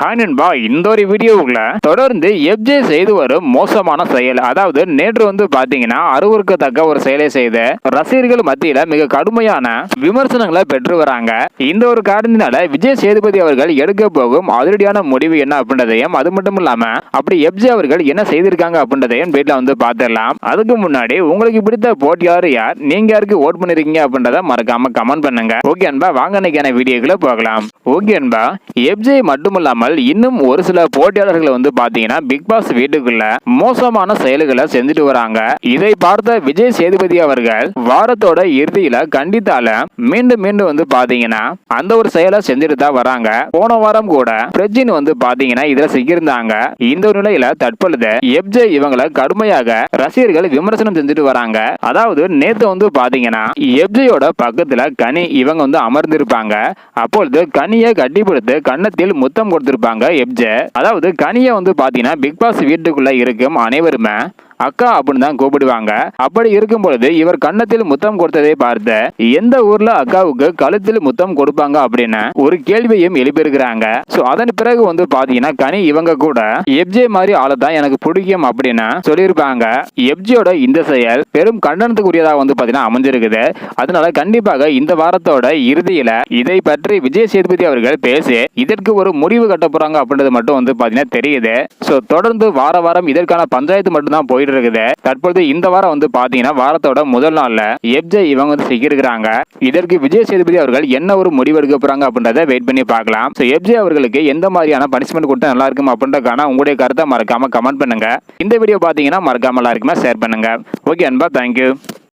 Hi நண்பா இந்த ஒரு வீடியோவுக்குள்ள தொடர்ந்து எப்ஜே செய்து வரும் மோசமான செயல். அதாவது நேற்று வந்து பாத்தீங்கன்னா அருவருக்கத்தக்க ஒரு செயலை செய்த ரசிகர்கள் மத்தியில மிக கடுமையான விமர்சனங்களை பெற்று வராங்க. இந்த ஒரு காரணத்தினால விஜய் சேதுபதி அவர்கள் எடுக்க போகும் அதிரடியான முடிவு என்ன அப்படின்றதையும் அது மட்டும் இல்லாம அப்படி எப்ஜே அவர்கள் என்ன செய்திருக்காங்க அப்படின்றதையும் வீட்டுல வந்து பார்த்துடலாம் அதுக்கு முன்னாடி உங்களுக்கு பிடித்த போட்டியாளர் யார் நீங்க யாருக்கு ஓட் பண்ணிருக்கீங்க அப்படின்றத மறக்காம கமெண்ட் பண்ணுங்க. ஓகே அன்பா வாங்க அன்னைக்கான வீடியோக்குள்ள போகலாம். ஓகே அன்பா எப்ஜே மட்டுமில்லாமல் இன்னும் ஒரு சில போட்டியாளர்கள் வந்து பாத்தீங்கன்னா பிக் பாஸ் வீட்டுக்குள்ள மோசமான செயல்களை செஞ்சுட்டு வராங்க. இதை பார்த்த விஜய் சேதுபதி அவர்கள் வாரத்தோட இறுதியில கண்டித்தால மீண்டும் மீண்டும் வந்து பாத்தீங்கன்னா அந்த ஒரு செயலை செஞ்சுட்டு தான் வராங்க. போன வாரம் கூட பிரஜின் வந்து பாத்தீங்கன்னா இதுல சிக்கியிருந்தாங்க. இந்த ஒரு நிலையில தற்பொழுது எப்ஜே இவங்களை கடுமையாக ரசிகர்கள் விமர்சனம் செஞ்சுட்டு வராங்க. அதாவது நேத்து வந்து பாத்தீங்கன்னா எப்ஜேயோட பக்கத்துல கனி இவங்க வந்து அமர்ந்திருப்பாங்க. அப்பொழுது கனியை கட்டிப்பிடித்து கன்னத்தில் முத்தம் கொடுத்திருப்பாங்க. எப்ஜே. அதாவது கனியை வந்து பாத்தீங்கன்னா பிக் பாஸ் வீட்டுக்குள்ள இருக்கும் அனைவருமே. அக்கா அப்படின்னு தான் கூப்பிடுவாங்க. அப்படி இருக்கும் பொழுது இவர் கன்னத்தில் முத்தம் கொடுத்ததை பார்த்து எந்த ஊர்ல அக்காவுக்கு கழுத்தில் முத்தம் கொடுப்பாங்க? அப்படின்னு ஒரு கேள்வியும் எழுப்பியிருக்கிறாங்க. சோ அதன் பிறகு வந்து பாத்தீங்கன்னா கனி இவங்க கூட எப்ஜே மாதிரி ஆளை தான் எனக்கு பிடிக்கும் அப்படின்னு சொல்லியிருப்பாங்க. எப்ஜியோட இந்த செயல் பெரும் கண்டனத்துக்குரியதாக வந்து பாத்தீங்கன்னா அமைஞ்சிருக்குது. அதனால கண்டிப்பாக இந்த வாரத்தோட இறுதியில இதை பற்றி விஜய் சேதுபதி அவர்கள் பேசி இதற்கு ஒரு முடிவு கட்ட போறாங்க அப்படின்றது மட்டும் வந்து பாத்தீங்கன்னா தெரியுது. சோ தொடர்ந்து வார வாரம் இதற்கான பஞ்சாயத்து மட்டும் தான் போயிட்டு இருக்குது. தற்பொழுது இந்த வாரம் வந்து பாத்தீங்கன்னா வாரத்தோட முதல் நாள்ல எப்ஜே இவங்க வந்து சிக்கியிருக்கிறாங்க. இதற்கு விஜய் சேதுபதி அவர்கள் என்ன ஒரு முடிவு எடுக்க போறாங்க அப்படின்றத வெயிட் பண்ணி பார்க்கலாம். சோ எப்ஜே அவர்களுக்கு எந்த மாதிரியான பனிஷ்மெண்ட் கொடுத்தா நல்லா இருக்கும் அப்படின்றக்கான உங்களுடைய கருத்தை மறக்காம கமெண்ட் பண்ணுங்க. இந்த வீடியோ பாத்தீங்கன்னா மறக்காம எல்லாருக்குமே ஷேர் பண்ணுங்க. ஓகே அன்பா தேங்க்யூ